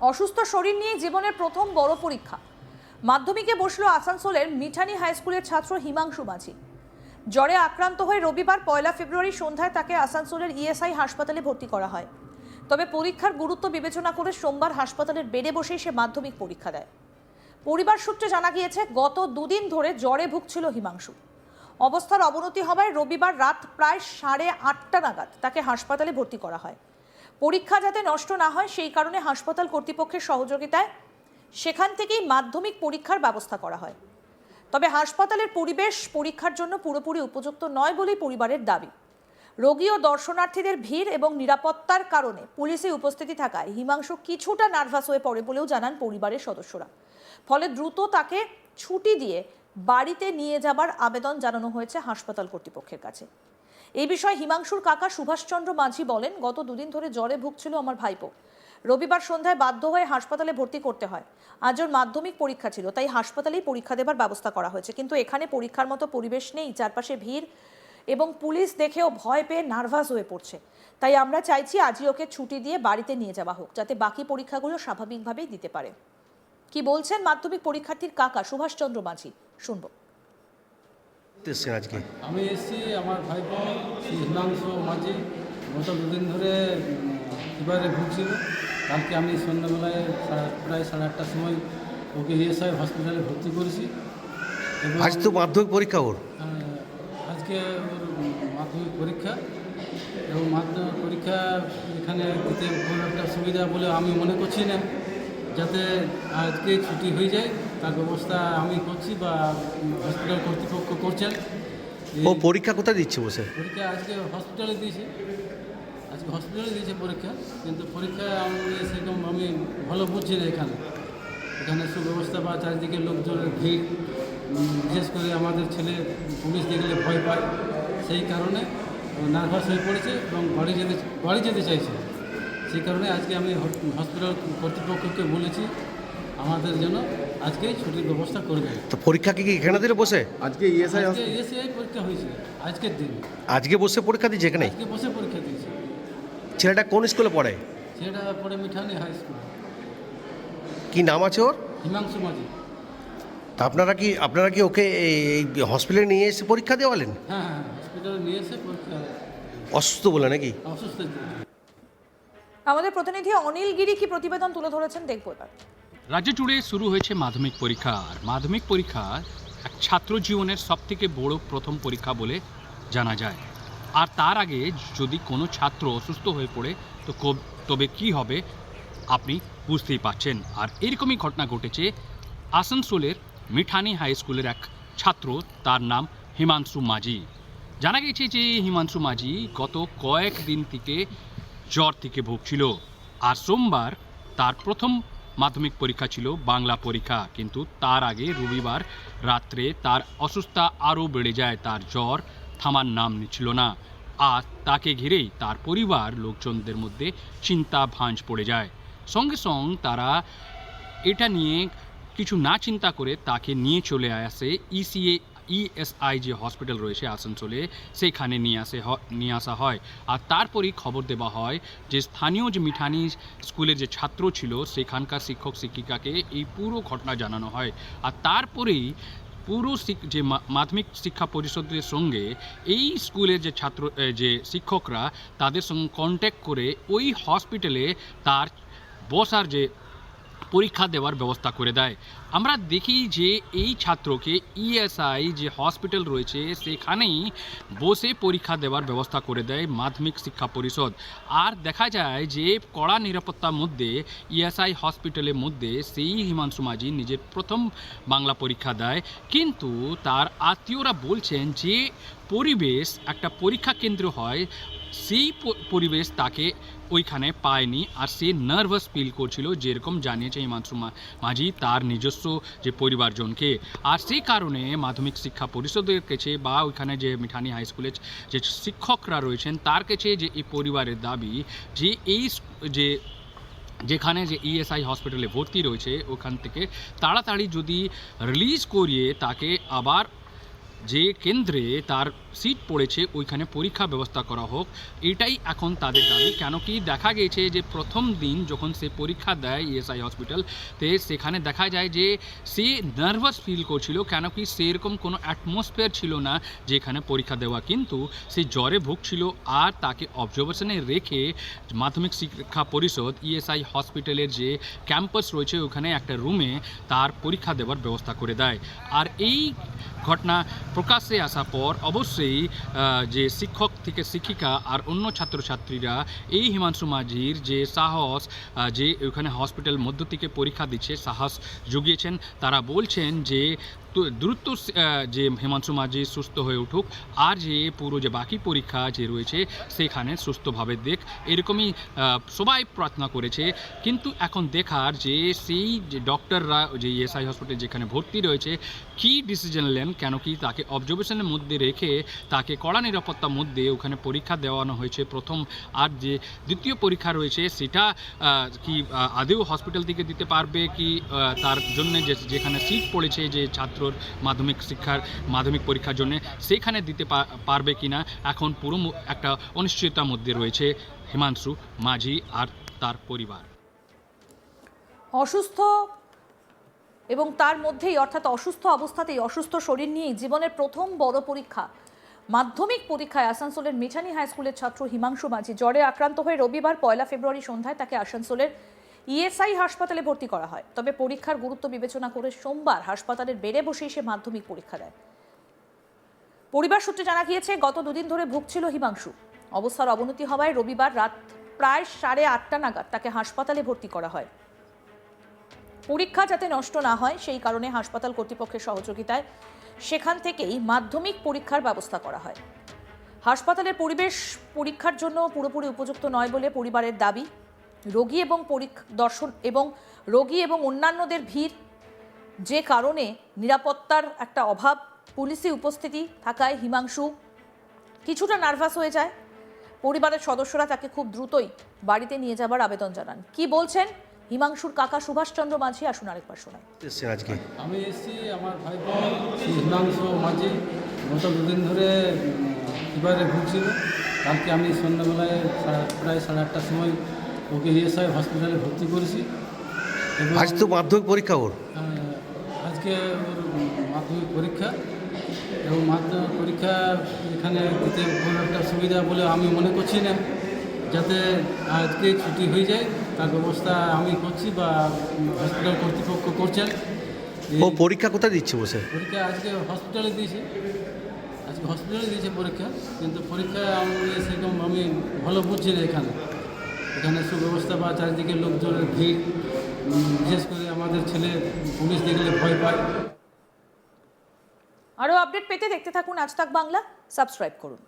অসুস্থ শরীর নিয়ে জীবনের প্রথম বড় পরীক্ষা। মাধ্যমিকে বসল আসানসোলের মিঠানি হাই স্কুলের ছাত্র হিমাংশু মাঝি। জ্বরে আক্রান্ত হয়ে রবিবার পয়লা ফেব্রুয়ারি সন্ধ্যায় তাকে আসানসোলের ইএসআই হাসপাতালে ভর্তি করা হয়। তবে পরীক্ষার গুরুত্ব বিবেচনা করে সোমবার হাসপাতালের বেডে বসেই সে মাধ্যমিক পরীক্ষা দেয়। পরিবার সূত্রে জানা গিয়েছে, গত দুদিন ধরে জ্বরে ভুগছিল হিমাংশু। অবস্থার অবনতি হওয়ায় রবিবার রাত প্রায় সাড়ে আটটা নাগাদ তাকে হাসপাতালে ভর্তি করা হয়। পরীক্ষা যাতে নষ্ট না হয়, সেই কারণে হাসপাতাল কর্তৃপক্ষের সহযোগিতায় সেখান থেকেই মাধ্যমিক পরীক্ষার ব্যবস্থা করা হয়। তবে হাসপাতালের পরিবেশ পরীক্ষার জন্য পুরোপুরি উপযুক্ত নয় বলেই পরিবারের দাবি। রোগী ও দর্শনার্থীদের ভিড় এবং নিরাপত্তার কারণে পুলিশে উপস্থিতি থাকায় হিমাংশু কিছুটা নার্ভাস হয়ে পড়ে বলেও জানান পরিবারের সদস্যরা। ফলে দ্রুত তাকে ছুটি দিয়ে বাড়িতে নিয়ে যাবার আবেদন জানানো হয়েছে হাসপাতাল কর্তৃপক্ষের কাছে। এই বিষয়ে হিমাংশুর কাকা সুভাষচন্দ্র মাঝি বলেন, গত দুদিন ধরে জ্বরে ভুগছিল আমার ভাইপো। রবিবার সন্ধ্যায় বাধ্য হয়ে হাসপাতালে ভর্তি করতে হয়। আজ ওর মাধ্যমিক পরীক্ষা ছিল, তাই হাসপাতালেই পরীক্ষা দেবার ব্যবস্থা করা হয়েছে। কিন্তু এখানে পরীক্ষার মতো পরিবেশ নেই, চারপাশে ভিড় এবং পুলিশ দেখেও ভয় পেয়ে নার্ভাস হয়ে পড়ছে। তাই আমরা চাইছি আজই ওকে ছুটি দিয়ে বাড়িতে নিয়ে যাওয়া হোক, যাতে বাকি পরীক্ষাগুলো স্বাভাবিকভাবেই দিতে পারে। কি বলছেন মাধ্যমিক পরীক্ষার্থীর কাকা সুভাষচন্দ্র মাঝি? শুনব। এসছেন আজকে? আমি এসেছি আমার ভাইপো শ্রী হিমাংশু মাঝি গত দুদিন ধরে ফিভারে ভুগছিল। কালকে আমি সন্ধ্যাবেলায় প্রায় সাড়ে আটটার সময় ওকে ইএসআই হসপিটালে ভর্তি করেছি। আজ তো মাধ্যমিক পরীক্ষা ওর। আজকে ওর মাধ্যমিক পরীক্ষা। এবং মাধ্যমিক পরীক্ষা এখানে দিতে খুব একটা সুবিধা বলে আমি মনে করছি না। যাতে আজকে ছুটি হয়ে যায় তার ব্যবস্থা আমি করছি বা হসপিটাল কর্তৃপক্ষ করছেন। ও পরীক্ষা কোথায় দিচ্ছে বসে? পরীক্ষা আজকে হসপিটালে দিয়েছে। আজকে হসপিটালে দিয়েছে পরীক্ষা কিন্তু পরীক্ষা আমি সেরকম আমি ভালো বুঝছি না এখানে। এখানে সুব্যবস্থা বা চারিদিকে লোকজনের ভিড় বিশেষ করে আমাদের ছেলে পুলিশ দেখলে ভয় পায়। সেই কারণে নার্ভাস হয়ে পড়েছে এবং বাড়ি যেতে বাড়ি যেতে চাইছে। সেই কারণে আজকে আমি হসপিটাল কর্তৃপক্ষকে বলেছি আমাদের জন্য আজকে ছুটির ব্যবস্থা করে দেয়। তো পরীক্ষা কি কি এখানে দিলে বসে? আজকে ইএসআই আজকে এসিআই পরীক্ষা হয়েছে আজকের দিন। আজকে বসে পরীক্ষা দিয়েছে এখানে? আজকে বসে পরীক্ষা দিয়েছে। ছেলেটা কোন স্কুলে পড়ে? ছেলেটা পড়ে মিঠানি হাই স্কুল। কি নাম আছে ওর? হিমাংশু মাঝি। তা আপনারা কি আপনারা কি ওকে এই এই হসপিটালে নিয়ে এসে পরীক্ষা দেওয়ালেন? হ্যাঁ হ্যাঁ হসপিটালে নিয়ে এসে পরীক্ষা অসুস্থ বলে নাকি? অসুস্থ আমাদের প্রতিনিধি অনিল গিরি কি প্রতিবেদন তুলে ধরেছেন দেখব এবার। রাজ্য জুড়ে শুরু হয়েছে মাধ্যমিক পরীক্ষা। আর মাধ্যমিক পরীক্ষা এক ছাত্র জীবনের সবথেকে বড় প্রথম পরীক্ষা বলে জানা যায়। আর তার আগে যদি কোনো ছাত্র অসুস্থ হয়ে পড়ে, তো তবে কি হবে আপনি বুঝতেই পারছেন। আর এরকমই ঘটনা ঘটেছে আসানসোলের মিঠানি হাই স্কুলের এক ছাত্র, তার নাম হিমাংশু মাঝি। জানা গেছে যে হিমাংশু মাঝি গত কয়েক দিন থেকে জ্বর থেকে ভুগছিল। আর সোমবার তার প্রথম মাধ্যমিক পরীক্ষা ছিল বাংলা পরীক্ষা। কিন্তু তার আগে রবিবার রাত্রে তার অসুস্থতা আরও বেড়ে যায়, তার জ্বর থামার নাম নিচ্ছিল না। আর তাকে ঘিরেই তার পরিবার লোকজনদের মধ্যে চিন্তা ভাঁজ পড়ে যায়। সঙ্গে সঙ্গে তারা এটা নিয়ে কিছু না চিন্তা করে তাকে নিয়ে চলে আসে ইসিএ ইএসআই যে হসপিটাল রয়েছে আসানসোলে সেখানে নিয়ে আসে নিয়ে আসা হয়। আর তারপরেই খবর দেওয়া হয় যে স্থানীয় যে মিঠানি স্কুলের যে ছাত্র ছিল, সেখানকার শিক্ষক শিক্ষিকাকে এই পুরো ঘটনা জানানো হয়। আর তারপরেই পুরো যে মাধ্যমিক শিক্ষা পরিষদের সঙ্গে এই স্কুলের যে ছাত্র যে শিক্ষকরা, তাদের সঙ্গে কন্ট্যাক্ট করে ওই হসপিটালে তার বসার যে পরীক্ষা দেওয়ার ব্যবস্থা করে দেয়। আমরা দেখি যে এই ছাত্রকে ইএসআই যে হসপিটাল রয়েছে, সেখানেই বসে পরীক্ষা দেওয়ার ব্যবস্থা করে দেয় মাধ্যমিক শিক্ষা পরিষদ। আর দেখা যায় যে কড়া নিরাপত্তার মধ্যে ইএসআই হসপিটালের মধ্যে সেই হিমাংশু মাঝি নিজের প্রথম বাংলা পরীক্ষা দেয়। কিন্তু তার আত্মীয়রা বলছেন যে, পরিবেশ একটা পরীক্ষা কেন্দ্র হয় সেই পরিবেশ তাকে ওইখানে পায়নি আর সে নার্ভাস ফিল করছিল, যেরকম জানিয়েছে হিমাংশু মা- মাঝি তার নিজস্ব যে পরিবারজনকে। আর সেই কারণে মাধ্যমিক শিক্ষা পরিষদের কাছে বা ওইখানে যে মিঠানি হাই স্কুলের যে শিক্ষকরা রয়েছেন, তার কাছে যে এই পরিবারের দাবি যে এই যে যেখানে যে ইএসআই হসপিটালে ভর্তি রয়েছে, ওখান থেকে তাড়াতাড়ি যদি রিলিজ করিয়ে তাকে আবার যে কেন্দ্রে তার সিট পড়েছে, ওইখানে পরীক্ষা ব্যবস্থা করা হোক, এটাই এখন তাদের দাবি। কেন কি দেখা গেছে যে প্রথম দিন যখন সে পরীক্ষা দেয় ইএসআই হসপিটাল তে, সেখানে দেখা যায় যে সে নার্ভাস ফিল করছিল, কেন কি সেরকম কোনো অ্যাটমসফিয়ার ছিল না যেখানে পরীক্ষা দেওয়া। কিন্তু সে জ্বরে ভুগছিল আর তাকে অবজারভেশনে রেখে মাধ্যমিক শিক্ষা পরিষদ ইএসআই হসপিটালের যে ক্যাম্পাস রয়েছে, ওখানে একটা রুমে তার পরীক্ষা দেওয়ার ব্যবস্থা করে দেয়। আর এই ঘটনা প্রকাশ্যে আসা পর অবশ্যই যে শিক্ষক থেকে শিক্ষিকা আর অন্য ছাত্রছাত্রীরা এই হিমাংশু মাঝির যে সাহস যে ওখানে হসপিটাল মধ্য থেকে পরীক্ষা দিচ্ছে, সাহস জুগিয়েছেন, তারা বলছেন যে দ্রুত যে হিমাংশু মাঝি সুস্থ হয়ে উঠুক, আর যে পুরো যে বাকি পরীক্ষা যে রয়েছে, সেখানে সুস্থভাবে দেখ। এরকমই সবাই প্রার্থনা করেছে। কিন্তু এখন দেখার যে সেই যে ডক্টররা, যে ইএসআই হসপিটাল যেখানে ভর্তি রয়েছে, কি ডিসিশন নেন? কেন কি তাকে অবজারভেশনের মধ্যে রেখে তাকে কড়া নিরাপত্তার মধ্যে ওখানে পরীক্ষা দেওয়ানো হয়েছে প্রথম। আর যে দ্বিতীয় পরীক্ষা রয়েছে, সেটা কি আদেও হসপিটাল থেকে দিতে পারবে কি তার জন্য যে, যেখানে সিট পড়েছে যে ছাত্রর মাধ্যমিক শিক্ষার মাধ্যমিক পরীক্ষার জন্য সেখানে দিতে পারবে কিনা এখন পুরো একটা অনিশ্চয়তার মধ্যে রয়েছে হিমাংশু, মাঝি আর তার পরিবার। অসুস্থ এবং তার মধ্যেই অর্থাৎ অসুস্থ অবস্থাতেই অসুস্থ শরীর নিয়েই জীবনের প্রথম বড় পরীক্ষা। মাধ্যমিক পরীক্ষায় আসানসোলের মিঠানি হাই স্কুলের ছাত্র হিমাংশু মাঝি জ্বরে আক্রান্ত হয়ে রবিবার পয়লা ফেব্রুয়ারি সন্ধ্যায় তাকে আসানসোলের ইএসআই হাসপাতালে ভর্তি করা হয়। তবে পরীক্ষার গুরুত্ব বিবেচনা করে সোমবার হাসপাতালের বেড়ে বসেই সে মাধ্যমিক পরীক্ষা দেয়। পরিবার সূত্রে জানা গিয়েছে, গত দুদিন ধরে ভুগছিল হিমাংশু। অবস্থার অবনতি হওয়ায় রবিবার রাত প্রায় সাড়ে আটটা নাগাদ তাকে হাসপাতালে ভর্তি করা হয়। পরীক্ষা যাতে নষ্ট না হয়, সেই কারণে হাসপাতাল কর্তৃপক্ষের সহযোগিতায় সেখান থেকেই মাধ্যমিক পরীক্ষার ব্যবস্থা করা হয়। হাসপাতালের পরিবেশ পরীক্ষার জন্য পুরোপুরি উপযুক্ত নয় বলে পরিবারের দাবি। রোগী এবং পরীক্ষা দর্শন এবং রোগী এবং অন্যান্যদের ভিড় যে কারণে নিরাপত্তার একটা অভাব পুলিশি উপস্থিতি থাকায় হিমাংশু কিছুটা নার্ভাস হয়ে যায়। পরিবারের সদস্যরা তাকে খুব দ্রুতই বাড়িতে নিয়ে যাবার আবেদন জানান। কি বলছেন হিমাংশুর কাকা সুভাষচন্দ্র মাঝি? আসুন আরেকবার শোনায় এসছেন আজকে। আমি এসেছি আমার ভাই বোন হিমাংশু মাঝি। গত দুদিন ধরে ফিভারে ভুগছিল কালকে আমি সন্ধ্যাবেলায় প্রায় সাড়ে আটটার সময় ওকে ইএসআই হসপিটালে ভর্তি করেছি। আজ তো মাধ্যমিক পরীক্ষা ওর। আহ, আজকে ওর মাধ্যমিক পরীক্ষা। এবং মাধ্যমিক পরীক্ষা এখানে দিতে কোনো একটা সুবিধা বলে আমি মনে করছি না যাতে আজকে ছুটি হয়ে যায় তার ব্যবস্থা আমি করছি বা হসপিটাল কর্তৃপক্ষ করছেন ও পরীক্ষা কোথায় দিচ্ছে বসে? পরীক্ষা আজকে হসপিটালে দিয়েছি। আজকে হসপিটালে দিয়েছে পরীক্ষা কিন্তু পরীক্ষা আমি সেরকম আমি ভালো বুঝছি না এখানে। এখানে সুব্যবস্থা বা চারিদিকে লোকজনের ভিড় বিশেষ করে আমাদের ছেলে পুলিশ দেখলে ভয় পায়। আরও আপডেট পেতে দেখতে থাকুন আজ তাক বাংলা, সাবস্ক্রাইব করুন।